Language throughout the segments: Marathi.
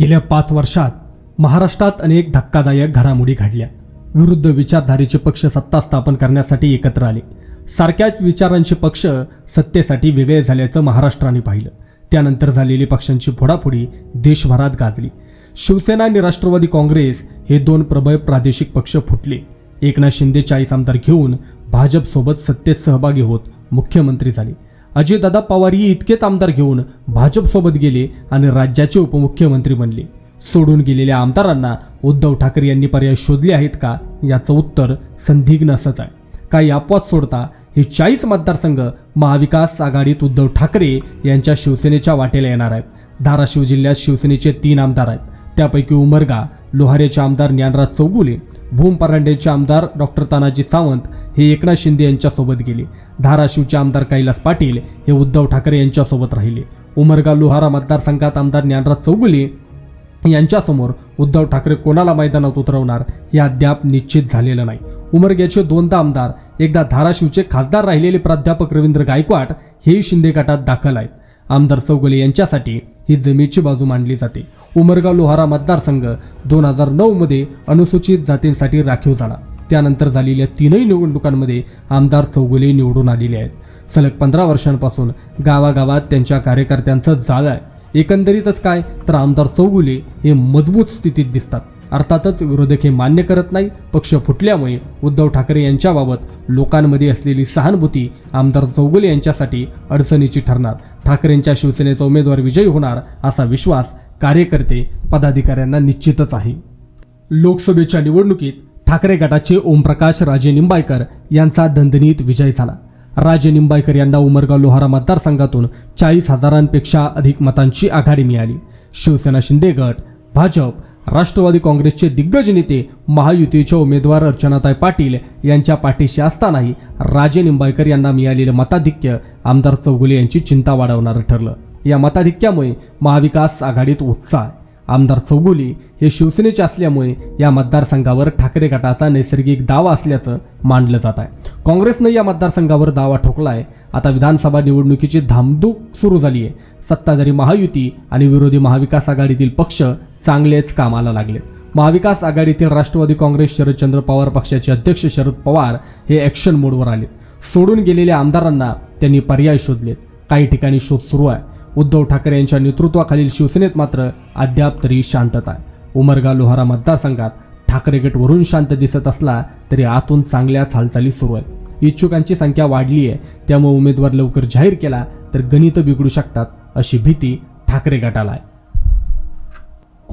गेल्या पाच वर्षात महाराष्ट्रात अनेक धक्कादायक घडामोडी घडल्या. विरुद्ध विचारधारेचे पक्ष सत्ता स्थापन करण्यासाठी एकत्र आले. सारख्याच विचारांचे पक्ष सत्तेसाठी वेगळे झाल्याचं महाराष्ट्राने पाहिलं. त्यानंतर झालेली पक्षांची फोडाफोडी देशभरात गाजली. शिवसेना आणि राष्ट्रवादी काँग्रेस हे दोन प्रबळ प्रादेशिक पक्ष फुटले. एकनाथ शिंदे चाळीस आमदार घेऊन भाजपसोबत सत्तेत सहभागी होत मुख्यमंत्री झाले. अजितदादा पवारही इतकेच आमदार घेऊन भाजपसोबत गेले आणि राज्याचे उपमुख्यमंत्री बनले. सोडून गेलेल्या आमदारांना उद्धव ठाकरे यांनी पर्याय शोधले आहेत का? याचं उत्तर संदिग्ध असंच आहे. काही अपवाद सोडता हे चाळीस मतदारसंघ महाविकास आघाडीत उद्धव ठाकरे यांच्या शिवसेनेच्या वाटेला येणार आहेत. धाराशिव जिल्ह्यात शिवसेनेचे तीन आमदार आहेत. त्यापैकी उमरगा लोहारेचे आमदार ज्ञानराज चौगुले भूम परांडेचे आमदार डॉक्टर तानाजी सावंत हे एकनाथ शिंदे यांच्यासोबत गेले. धाराशिवचे आमदार कैलास पाटील हे उद्धव ठाकरे यांच्यासोबत राहिले. उमरगा लोहारा मतदारसंघात आमदार ज्ञानराज चौगुले यांच्यासमोर उद्धव ठाकरे कोणाला मैदानात उतरवणार हे अद्याप निश्चित झालेलं नाही. उमरग्याचे दोनदा आमदार एकदा धाराशिवचे खासदार राहिलेले प्राध्यापक रवींद्र गायकवाड हेही शिंदे गटात दाखल आहेत. आमदार चौगुले यांच्यासाठी ही जमेची बाजू मांडली जाते. उमरगाव लोहारा मतदारसंघ दोन हजार नऊमध्ये अनुसूचित जातींसाठी राखीव झाला. त्यानंतर झालेल्या तीनही निवडणुकांमध्ये आमदार चौगुले निवडून आलेले आहेत. सलग पंधरा वर्षांपासून गावागावात त्यांच्या कार्यकर्त्यांचं जाळ आहे. एकंदरीतच काय तर आमदार चौगुले हे मजबूत स्थितीत दिसतात. अर्थातच विरोधक हे मान्य करत नाही. पक्ष फुटल्यामुळे उद्धव ठाकरे यांच्याबाबत लोकांमध्ये असलेली सहानुभूती आमदार चौगुले यांच्यासाठी अडचणीची ठरणार. ठाकरेंच्या शिवसेनेचा उमेदवार विजयी होणार असा विश्वास कार्यकर्ते पदाधिकाऱ्यांना निश्चितच आहे. लोकसभेच्या निवडणुकीत ठाकरे गटाचे ओमप्रकाश राजे निंबाळकर यांचा दणदणीत विजय झाला. राजे निंबाळकर यांना उमरगाव लोहारा मतदारसंघातून चाळीस हजारांपेक्षा अधिक मतांची आघाडी मिळाली. शिवसेना शिंदे गट भाजप राष्ट्रवादी काँग्रेसचे दिग्गज नेते महायुतीच्या उमेदवार अर्चनाताई पाटील यांच्या पाठीशी असतानाही राजे निंबाळकर यांना मिळालेलं मताधिक्य आमदार चौगुले यांची चिंता वाढवणारं ठरलं. या मताधिक्यामुळे महाविकास आघाडीत उत्साह आमदार चौगुले हे शिवसेनेचे असल्यामुळे या मतदारसंघावर ठाकरे गटाचा नैसर्गिक दावा असल्याचं मानलं जात आहे. काँग्रेसनं या मतदारसंघावर दावा ठोकला आहे आता विधानसभा निवडणुकीची धामधूक सुरू झाली आहे सत्ताधारी महायुती आणि विरोधी महाविकास आघाडीतील पक्ष चांगलेच कामाला लागले. महाविकास आघाडीतील राष्ट्रवादी काँग्रेस शरदचंद्र पवार पक्षाचे अध्यक्ष शरद पवार हे ॲक्शन मोडवर आले. सोडून गेलेल्या आमदारांना त्यांनी पर्याय शोधलेत काही ठिकाणी शोध सुरू आहे. उद्धव ठाकरे यांच्या नेतृत्वाखालील शिवसेनेत मात्र अद्याप तरी शांतता आहे. उमरगा लोहारा मतदारसंघात ठाकरे गटवरून शांत दिसत असला तरी आतून चांगल्याच हालचाली सुरू आहेत. इच्छुकांची संख्या वाढली आहे. त्यामुळे उमेदवार लवकर जाहीर केला तर गणित बिघडू शकतात अशी भीती ठाकरे गटाला आहे.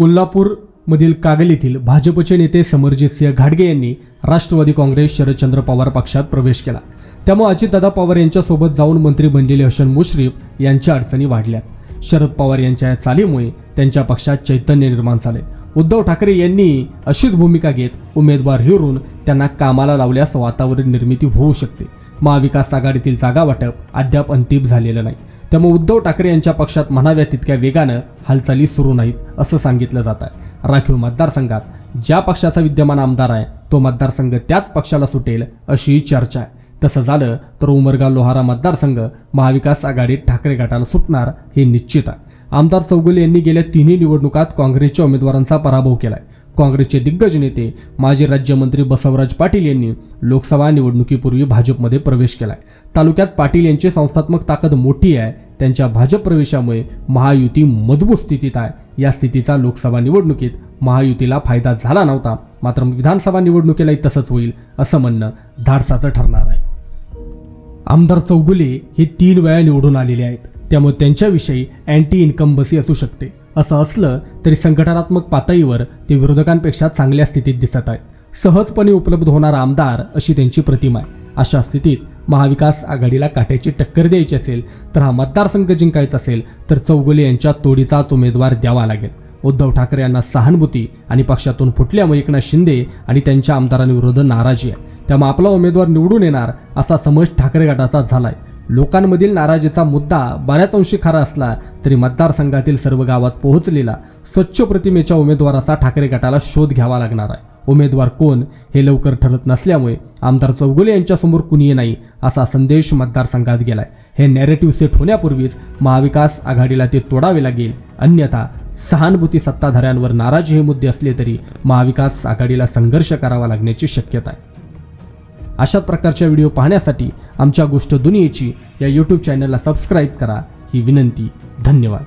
कोल्हापूरमधील कागल येथील भाजपचे नेते समरजितसिंह घाडगे यांनी राष्ट्रवादी काँग्रेस शरदचंद्र पवार पक्षात प्रवेश केला. त्यामुळे अजितदादा पवार यांच्यासोबत जाऊन मंत्री बनलेले हसन मुश्रीफ यांच्या अडचणी वाढल्या शरद पवार यांच्या या चालीमुळे त्यांच्या पक्षात चैतन्य निर्माण झाले. उद्धव ठाकरे यांनी अशीच भूमिका घेत उमेदवार हिरून त्यांना कामाला लावल्यास वातावरण निर्मिती होऊ शकते. महाविकास आघाडीतील जागा वाटप अद्याप अंतिम झालेलं नाही. त्यामुळे उद्धव ठाकरे यांच्या पक्षात म्हणाव्या तितक्या वेगानं हालचाली सुरू नाहीत असं सांगितलं जात आहे. राखीव मतदारसंघात ज्या पक्षाचा विद्यमान आमदार आहे तो मतदारसंघ त्याच पक्षाला सुटेल अशी चर्चा आहे. तसं झालं तर उमरगा लोहारा मतदारसंघ महाविकास आघाडीत ठाकरे गटाला सुटणार हे निश्चित आहे. आमदार चौगुले यांनी गेल्या तिन्ही निवडणुकात काँग्रेसच्या उमेदवारांचा पराभव केलाय. काँग्रेसचे दिग्गज नेते माजी राज्यमंत्री बसवराज पाटील यांनी लोकसभा निवडणुकीपूर्वी भाजपमध्ये प्रवेश केलाय. तालुक्यात पाटील यांची संस्थात्मक ताकद मोठी आहे. त्यांच्या भाजप प्रवेशामुळे महायुती मजबूत स्थितीत आहे. या स्थितीचा लोकसभा निवडणुकीत महायुतीला फायदा झाला नव्हता. मात्र विधानसभा निवडणुकीलाही तसंच होईल असं म्हणणं धाडसाचं ठरणार आहे. आमदार चौगुले हे तीन वेळा निवडून आलेले आहेत. त्यामुळे त्यांच्याविषयी अँटी इन्कम्बसी असू शकते. असं असलं तरी संघटनात्मक पातळीवर ते विरोधकांपेक्षा चांगल्या स्थितीत दिसत आहेत. सहजपणे उपलब्ध होणारा आमदार अशी त्यांची प्रतिमा आहे. अशा स्थितीत महाविकास आघाडीला काट्याची टक्कर द्यायची असेल तर हा मतदारसंघ जिंकायचा असेल तर चौगुले यांच्या तोडीचाच उमेदवार द्यावा लागेल. उद्धव ठाकरे यांना सहानुभूती आणि पक्षातून फुटल्यामुळे एकनाथ शिंदे आणि त्यांच्या आमदारांविरुद्ध नाराजी आहे. त्यामुळे आपला उमेदवार निवडून येणार असा समज ठाकरे गटाचा झालाय. लोकांमधील नाराजीचा मुद्दा बऱ्याच अंशी खरा असला तरी मतदारसंघातील सर्व गावात पोहोचलेला स्वच्छ प्रतिमेच्या उमेदवाराचा ठाकरे गटाला शोध घ्यावा लागणार आहे. उमेदवार कोण हे लवकर ठरत नसल्यामुळे आमदार चौगुले यांच्यासमोर कुणीही नाही असा संदेश मतदारसंघात गेलाय. हे नॅरेटिव्ह सेट होण्यापूर्वीच महाविकास आघाडीला ते तोडावे लागेल. अन्यथा सहानुभूती सत्ताधाऱ्यांवर नाराजी हे मुद्दे असले तरी महाविकास आघाडीला संघर्ष करावा लागण्याची शक्यता आहे. अशाच प्रकारच्या व्हिडिओ पाहण्यासाठी आमच्या गोष्ट दुनियेची या यूट्यूब चॅनलला सबस्क्राईब करा. ही विनंती. धन्यवाद.